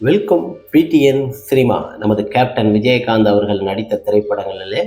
Welcome PTN cinema. நமது captain Vijayakanth அவர்கள் நடித்த திரைப்படங்களிலே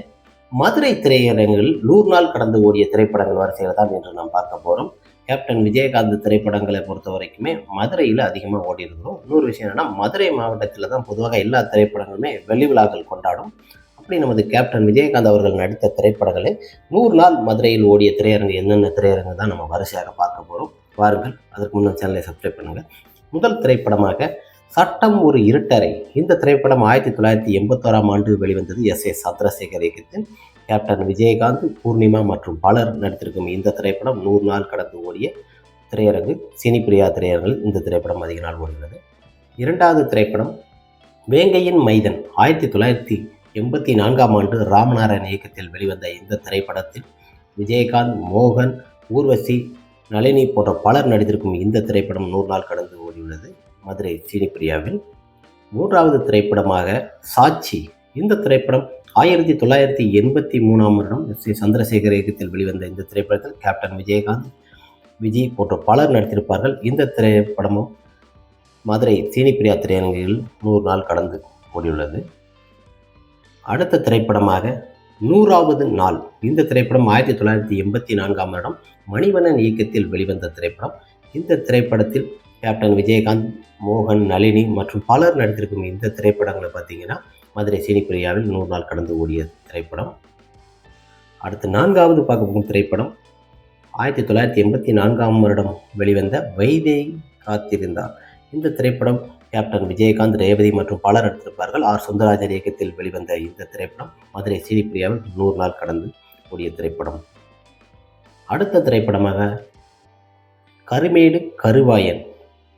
மதுரை திரையரங்கில் நூறு நாள் கடந்து ஓடிய திரைப்படங்கள் வரிசையில் தான் இன்று நாம் பார்க்க போகிறோம் கேப்டன் விஜயகாந்த் திரைப்படங்களை பொறுத்த வரைக்குமே மதுரையில் அதிகமாக ஓடி இருக்கிறோம். இன்னொரு விஷயம் என்னென்னா மதுரை மாவட்டத்தில் தான் பொதுவாக எல்லா திரைப்படங்களுமே வெள்ளி விழாக்கள் கொண்டாடும். அப்படி நமது கேப்டன் விஜயகாந்த் அவர்கள் நடித்த திரைப்படங்களை நூறு நாள் மதுரையில் ஓடிய திரையரங்கு என்னென்ன திரையரங்கு தான் நம்ம வரிசையாக பார்க்க போகிறோம் வாருங்கள் அதற்கு முன்னே சேனலை சப்ஸ்கிரைப் பண்ணுங்கள் முதல் திரைப்படமாக சட்டம் ஒரு இருட்டறை. இந்த திரைப்படம் ஆயிரத்தி தொள்ளாயிரத்தி எண்பத்தோராம் ஆண்டு வெளிவந்தது எஸ் ஏ சந்திரசேகர் இயக்கத்தில் கேப்டன் விஜயகாந்த் பூர்ணிமா மற்றும் பலர் நடித்திருக்கும் இந்த திரைப்படம் நூறு நாள் கடந்து ஓடிய திரையரங்கு. சினிப்பிரியா திரையரங்கில் இந்த திரைப்படம் அதிக நாள் ஓடுகிறது இரண்டாவது திரைப்படம் வேங்கையின் மைதன் ஆயிரத்தி தொள்ளாயிரத்தி எண்பத்தி நான்காம் ஆண்டு ராமநாராயண் இயக்கத்தில் வெளிவந்த இந்த திரைப்படத்தில் விஜயகாந்த் மோகன் ஊர்வசி நளினி போன்ற பலர் நடித்திருக்கும் இந்த திரைப்படம் நூறு நாள் கடந்து ஓடியுள்ளது. மதுரை சீனிப்பிரியாவில் மூன்றாவது திரைப்படமாக சாட்சி. இந்த திரைப்படம் ஆயிரத்தி தொள்ளாயிரத்தி எண்பத்தி மூணாம் வருடம் எஸ் ஏ சந்திரசேகர் இயக்கத்தில் வெளிவந்த இந்த திரைப்படத்தில் கேப்டன் விஜயகாந்த் விஜய் போன்ற பலர் நடித்திருப்பார்கள். இந்த திரைப்படமும் மதுரை சீனிப்பிரியா திரையரங்கில் நூறு நாள் கடந்து ஓடியுள்ளது. அடுத்த திரைப்படமாக நூறாவது நாள். இந்த திரைப்படம் ஆயிரத்தி தொள்ளாயிரத்தி எண்பத்தி நான்காம் வருடம் மணிவண்ணன் இயக்கத்தில் வெளிவந்த திரைப்படம் இந்த திரைப்படத்தில் கேப்டன் விஜயகாந்த் மோகன் நளினி மற்றும் பலர் நடித்திருக்கும் இந்த திரைப்படங்களை பார்த்தீங்கன்னா மதுரை சீனிப்பிரியாவில் நூறு நாள் கடந்து ஓடிய திரைப்படம். அடுத்து நான்காவது பார்க்க போகும் திரைப்படம் ஆயிரத்தி தொள்ளாயிரத்தி எண்பத்தி நான்காம் வருடம் வெளிவந்த வைதே காத்திருந்தார். இந்த திரைப்படம் கேப்டன் விஜயகாந்த் ரேவதி மற்றும் பலர் நடித்திருப்பார்கள். ஆர். சுந்தரராஜன் இயக்கத்தில் வெளிவந்த இந்த திரைப்படம் மதுரை சீனிப்பிரியாவில் நூறு நாள் கடந்து ஓடிய திரைப்படம். அடுத்த திரைப்படமாக கருமேடு கருவாயன்.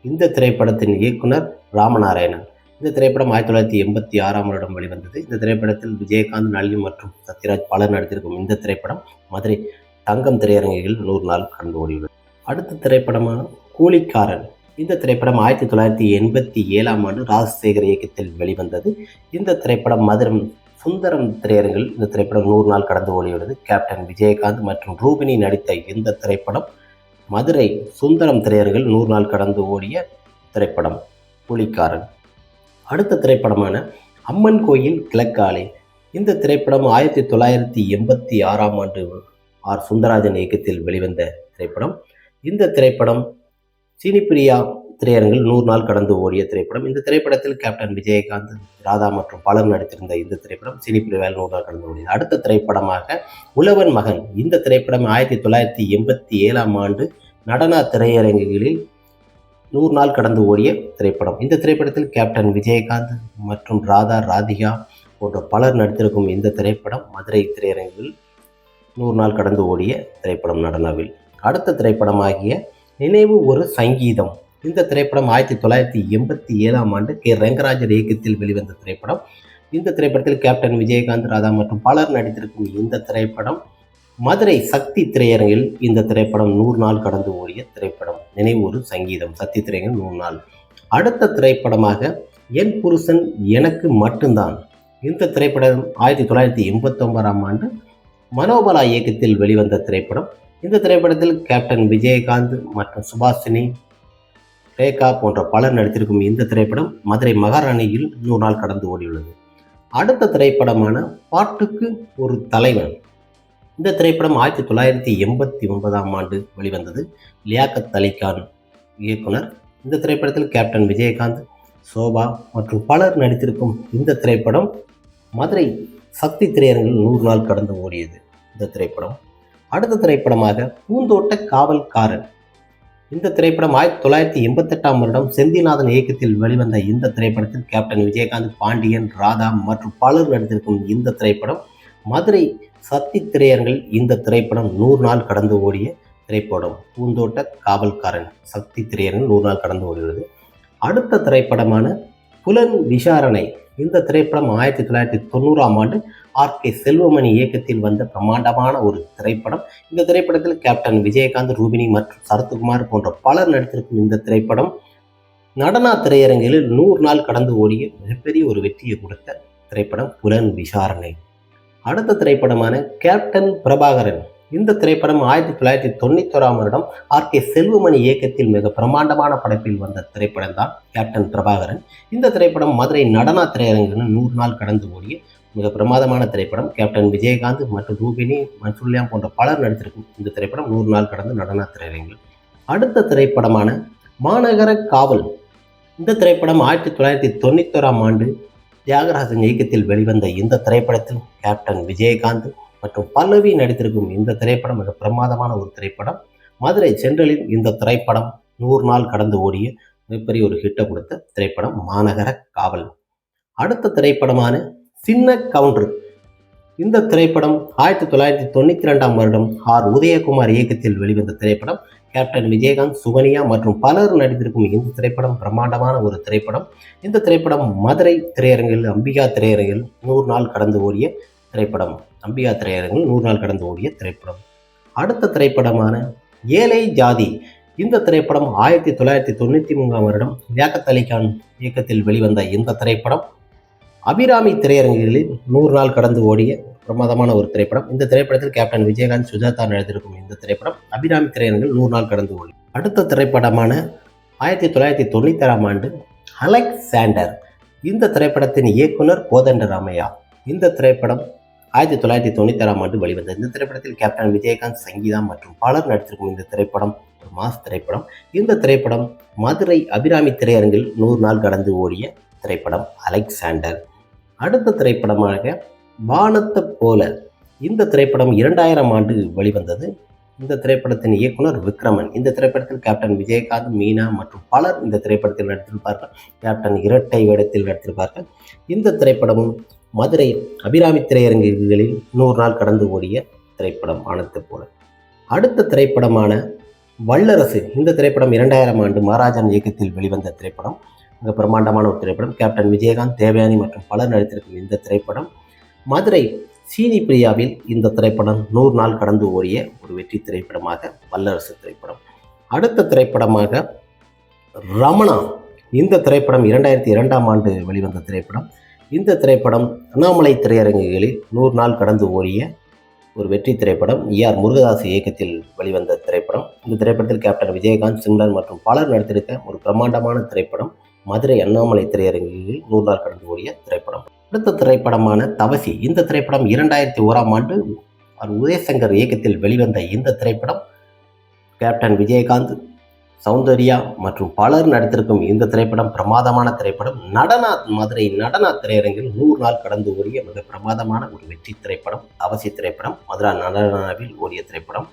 இந்த திரைப்படத்தின் இயக்குனர் ராமநாராயணன். இந்த திரைப்படம் ஆயிரத்தி தொள்ளாயிரத்தி எண்பத்தி ஆறாம் வருடம் வெளிவந்தது. இந்த திரைப்படத்தில் விஜயகாந்த் நளினி மற்றும் சத்யராஜ் பலர் நடித்திருக்கும் இந்த திரைப்படம் மதுரை தங்கம் திரையரங்குகளில் நூறு நாள் கடந்து ஓடியுள்ளது. அடுத்த திரைப்படமான கூலிக்காரன். இந்த திரைப்படம் ஆயிரத்தி தொள்ளாயிரத்தி எண்பத்தி ஏழாம் ஆண்டு ராஜசேகர் இயக்கத்தில் வெளிவந்தது. இந்த திரைப்படம் மதுரம் சுந்தரம் திரையரங்கில் இந்த திரைப்படம் நூறு நாள் கடந்து ஓடியுள்ளது. கேப்டன் விஜயகாந்த் மற்றும் ரூபினி நடித்த இந்த திரைப்படம் மதுரை சுந்தரம் திரையர்கள் நூறு நாள் கடந்து ஓடிய திரைப்படம் புலிக்காரன். அடுத்த திரைப்படமான அம்மன் கோயில் கிழக்காலை. இந்த திரைப்படம் ஆயிரத்தி தொள்ளாயிரத்தி எண்பத்தி ஆறாம் ஆண்டு ஆர். சுந்தராஜன் இயக்கத்தில் வெளிவந்த திரைப்படம். இந்த திரைப்படம் சீனிப்பிரியா திரையரங்கில் நூறு நாள் கடந்து ஓடிய திரைப்படம். இந்த திரைப்படத்தில் கேப்டன் விஜயகாந்த் ராதா மற்றும் பலரும் நடித்திருந்த இந்த திரைப்படம் சினிப்பிரிவால் நூறு நாள் கடந்து ஓடியது. அடுத்த திரைப்படமாக உழவன் மகன். இந்த திரைப்படம் ஆயிரத்தி தொள்ளாயிரத்தி எண்பத்தி ஏழாம் ஆண்டு நடன திரையரங்குகளில் நூறு நாள் கடந்து ஓடிய திரைப்படம். இந்த திரைப்படத்தில் கேப்டன் விஜயகாந்த் மற்றும் ராதா ராதிகா போன்ற பலர் நடித்திருக்கும் இந்த திரைப்படம் மதுரை திரையரங்கில் நூறு நாள் கடந்து ஓடிய திரைப்படம் நடனவில். அடுத்த திரைப்படமாகிய நினைவு ஒரு சங்கீதம். இந்த திரைப்படம் ஆயிரத்தி தொள்ளாயிரத்தி எண்பத்தி ஏழாம் ஆண்டு கே. ரங்கராஜர் இயக்கத்தில் வெளிவந்த திரைப்படம். இந்த திரைப்படத்தில் கேப்டன் விஜயகாந்த் ராதா மற்றும் பலர் நடித்திருக்கும் இந்த திரைப்படம் மதுரை சக்தி திரையரங்கில் இந்த திரைப்படம் நூறு நாள் கடந்து ஓடிய திரைப்படம். நினைவு ஒரு சங்கீதம் சக்தி திரையரங்கில் நூறு நாள். அடுத்த திரைப்படமாக என் புருஷன் எனக்கு மட்டும்தான். இந்த திரைப்படம் ஆயிரத்தி தொள்ளாயிரத்தி எண்பத்தொன்பதாம் ஆண்டு மனோபலா இயக்கத்தில் வெளிவந்த திரைப்படம். இந்த திரைப்படத்தில் கேப்டன் விஜயகாந்த் மற்றும் சுபாஷினி ரேகா போன்ற பலர் நடித்திருக்கும் இந்த திரைப்படம் மதுரை மகாராணியில் நூறு நாள் கடந்து ஓடியுள்ளது. அடுத்த திரைப்படமான பாட்டுக்கு ஒரு தலைவன். இந்த திரைப்படம் ஆயிரத்தி தொள்ளாயிரத்தி எண்பத்தி ஒன்பதாம் ஆண்டு வெளிவந்தது. லியாக்கத் அலிகான் இயக்குனர். இந்த திரைப்படத்தில் கேப்டன் விஜயகாந்த் சோபா மற்றும் பலர் நடித்திருக்கும் இந்த திரைப்படம் மதுரை சக்தி திரையரங்கில் நூறு நாள் கடந்து ஓடியது. இந்த திரைப்படம். அடுத்த திரைப்படமாக பூந்தோட்ட காவல்காரன் இந்த திரைப்படம் ஆயிரத்தி தொள்ளாயிரத்தி எண்பத்தெட்டாம் வருடம் செந்திநாதன் இயக்கத்தில் வெளிவந்த இந்த திரைப்படத்தில் கேப்டன் விஜயகாந்த் பாண்டியன் ராதா மற்றும் பலர் நடித்திருக்கும் இந்த திரைப்படம் மதுரை சக்தி திரையரங்கில் இந்த திரைப்படம் நூறு நாள் கடந்து ஓடிய திரைப்படம். பூந்தோட்ட காவல்காரன் சக்தி திரையரங்கில் நூறு நாள் கடந்து ஓடுகிறது அடுத்த திரைப்படமான புலன் விசாரணை இந்த திரைப்படம் ஆயிரத்தி தொள்ளாயிரத்தி தொண்ணூறாம் ஆண்டு ஆர் கே செல்வமணி இயக்கத்தில் வந்த பிரம்மாண்டமான ஒரு திரைப்படம். இந்த திரைப்படத்தில் கேப்டன் விஜயகாந்த் ரூபினி மற்றும் சரத்குமார் போன்ற பலர் நடித்திருக்கும் இந்த திரைப்படம் நடனா திரையரங்கில் நூறு நாள் கடந்து ஓடிய மிகப்பெரிய ஒரு வெற்றியை கொடுத்த திரைப்படம் புலன் விசாரணை. அடுத்த திரைப்படமான கேப்டன் பிரபாகரன் இந்த திரைப்படம் ஆயிரத்தி தொள்ளாயிரத்தி தொண்ணூத்தோராம் வருடம் ஆர் கே செல்வமணி இயக்கத்தில் மிக பிரம்மாண்டமான படைப்பில் வந்த திரைப்படம் தான் கேப்டன் பிரபாகரன். இந்த திரைப்படம் மதுரை நடனா திரையரங்குன்னு நூறு நாள் கடந்து ஓடிய மிக பிரமாதமான திரைப்படம். கேப்டன் விஜயகாந்த் மற்றும் ரூபினி மன்சூல்யாம் போன்ற பலர் நடித்திருக்கும் இந்த திரைப்படம் நூறு நாள் கடந்து நடனா திரையரங்கில். அடுத்த திரைப்படமான மாநகர காவல். இந்த திரைப்படம் ஆயிரத்தி தொள்ளாயிரத்தி தொண்ணூத்தோராம் ஆண்டு தியாகராஜன் இயக்கத்தில் வெளிவந்த இந்த திரைப்படத்தில் கேப்டன் விஜயகாந்த் மற்றும் பல்லவி நடித்திருக்கும் இந்த திரைப்படம் மிக பிரமாதமான ஒரு திரைப்படம். மதுரை சென்றலின் இந்த திரைப்படம் நூறு நாள் கடந்து ஓடிய மிகப்பெரிய ஒரு ஹிட்டை கொடுத்த திரைப்படம் மாநகர காவல். அடுத்த திரைப்படமான சின்ன கவுண்டர். இந்த திரைப்படம் ஆயிரத்தி தொள்ளாயிரத்தி தொண்ணூற்றி ரெண்டாம் வருடம் ஆர். உதயகுமார் இயக்கத்தில் வெளிவந்த திரைப்படம். கேப்டன் விஜயகாந்த் சுகனியா மற்றும் பலர் நடித்திருக்கும் இந்த திரைப்படம் பிரம்மாண்டமான ஒரு திரைப்படம். இந்த திரைப்படம் மதுரை திரையரங்கில் அம்பிகா திரையரங்கில் நூறு நாள் கடந்து ஓடிய திரைப்படம். நம்பியா திரையரங்கில் நூறு நாள் கடந்து ஓடிய திரைப்படம். அடுத்த திரைப்படமான ஏழை ஜாதி. இந்த திரைப்படம் ஆயிரத்தி தொள்ளாயிரத்தி தொண்ணூற்றி மூன்றாம் வருடம் லியாக்கத் அலிகான் இயக்கத்தில் வெளிவந்த இந்த திரைப்படம். அபிராமி திரையரங்குகளில் நூறு நாள் கடந்து ஓடிய பிரமாதமான ஒரு திரைப்படம். இந்த திரைப்படத்தில் கேப்டன் விஜயகாந்த் சுஜாதா நடித்திருக்கும் இந்த திரைப்படம் அபிராமி திரையரங்கில் நூறு நாள் கடந்து ஓடி. அடுத்த திரைப்படமான ஆயிரத்தி தொள்ளாயிரத்தி தொண்ணூத்தாறாம் ஆண்டு அலெக்சாண்டர். இந்த திரைப்படத்தின் இயக்குனர் கோதண்ட ராமையா. இந்த திரைப்படம் ஆயிரத்தி தொள்ளாயிரத்தி தொண்ணூத்தாறாம் ஆண்டு வெளிவந்த இந்த திரைப்படத்தில் கேப்டன் விஜயகாந்த் சங்கீதா மற்றும் பலர் நடித்திருக்கும் இந்த திரைப்படம் ஒரு மாஸ் திரைப்படம். இந்த திரைப்படம் மதுரை அபிராமி திரையரங்கில் நூறு நாள் கடந்து ஓடிய திரைப்படம் அலெக்சாண்டர். அடுத்த திரைப்படமாக வானத்தை போல இந்த திரைப்படம் இரண்டாயிரம் ஆண்டு வெளிவந்தது. இந்த திரைப்படத்தின் இயக்குனர் விக்ரமன். இந்த திரைப்படத்தில் கேப்டன் விஜயகாந்த் மீனா மற்றும் பலர் இந்த திரைப்படத்தில் நடித்திருப்பார்கள். கேப்டன் இரட்டை வேடத்தில் நடித்திருப்பார்கள். இந்த திரைப்படமும் மதுரை அபிராமி திரையரங்குகளில் நூறு நாள் கடந்து ஓடிய திரைப்படம் வானத்தை போல. அடுத்த திரைப்படமான வல்லரசு இந்த திரைப்படம் இரண்டாயிரம் ஆண்டு மகாராஜன் இயக்கத்தில் வெளிவந்த திரைப்படம். மிக பிரம்மாண்டமான ஒரு திரைப்படம். கேப்டன் விஜயகாந்த் தேவயானி மற்றும் பலர் நடித்திருக்கும் இந்த திரைப்படம். மதுரை சீனி பிரியாவில் இந்த திரைப்படம் நூறு நாள் கடந்து ஓடிய ஒரு வெற்றி திரைப்படமாக வல்லரசு திரைப்படம். அடுத்த திரைப்படமாக ரமணா இந்த திரைப்படம் இரண்டாயிரத்தி இரண்டாம் ஆண்டு வெளிவந்த திரைப்படம். இந்த திரைப்படம் அண்ணாமலை திரையரங்குகளில் நூறு நாள் கடந்து ஓடிய ஒரு வெற்றி திரைப்படம் ஆர் முருகதாஸ் இயக்கத்தில் வெளிவந்த திரைப்படம். இந்த திரைப்படத்தில் கேப்டன் விஜயகாந்த் சிம்ரன் மற்றும் பலர் நடித்திருக்க ஒரு பிரம்மாண்டமான திரைப்படம் மதுரை அண்ணாமலை திரையரங்குகளில் நூறு நாள் கடந்து ஓடிய திரைப்படம். அடுத்த திரைப்படமான தவசி. இந்த திரைப்படம் இரண்டாயிரத்தி ஓராம் ஆண்டு உதயசங்கர் இயக்கத்தில் வெளிவந்த இந்த திரைப்படம் கேப்டன் விஜயகாந்த் சௌந்தர்யா மற்றும் பலர் நடித்திருக்கும் இந்த திரைப்படம் பிரமாதமான திரைப்படம். நடனா மதுரை நடனா திரையரங்கில் நூறு நாள் கடந்து ஓடிய மிக பிரமாதமான ஒரு வெற்றி திரைப்படம் அவசிய திரைப்படம் மதுரா நடனாவில் ஓடிய திரைப்படம்.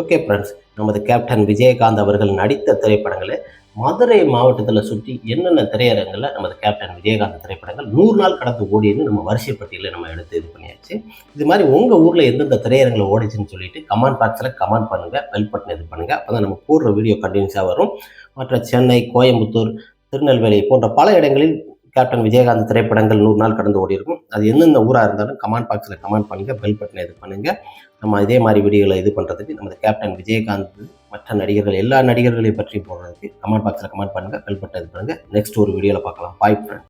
ஓகே ஃப்ரெண்ட்ஸ் நமது கேப்டன் விஜயகாந்த் அவர்கள் நடித்த திரைப்படங்களை மதுரை மாவட்டத்தில் சுற்றி என்னென்ன திரையரங்கில் நமது கேப்டன் விஜயகாந்த் திரைப்படங்கள் நூறு நாள் கடந்து ஓடின்னு நம்ம வரிசை பட்டியலில் நம்ம எடுத்து இது பண்ணியாச்சு. இது மாதிரி உங்கள் ஊரில் எந்தெந்த திரையரங்கில் ஓடிச்சுன்னு சொல்லிட்டு கமெண்ட் பாக்ஸில் கமெண்ட் பண்ணுங்கள் பெல் பட்டன் இது பண்ணுங்கள் அப்போ தான் நம்ம போடுற வீடியோ கண்டினியூஸாக வரும். மற்ற சென்னை கோயம்புத்தூர் திருநெல்வேலி போன்ற பல இடங்களில் கேப்டன் விஜயகாந்த் திரைப்படங்கள் நூறு நாள் கடந்து ஓடி இருக்கும் அது எந்தெந்த ஊராக இருந்தாலும் கமெண்ட் பாக்ஸில் கமெண்ட் பண்ணுங்கள் பெல் பட்டனை இது பண்ணுங்கள் நம்ம இதே மாதிரி வீடியோவில் இது பண்ணுறதுக்கு நமது கேப்டன் விஜயகாந்த் மற்ற நடிகர்கள் எல்லா நடிகர்களையும் பற்றி போடுறதுக்கு கமெண்ட் பாக்ஸில் கமெண்ட் பண்ணுங்கள் பெல் பட்டன் இது பண்ணுங்கள் நெக்ஸ்ட் ஒரு வீடியோவில் பார்க்கலாம். பாய் ஃப்ரெண்ட்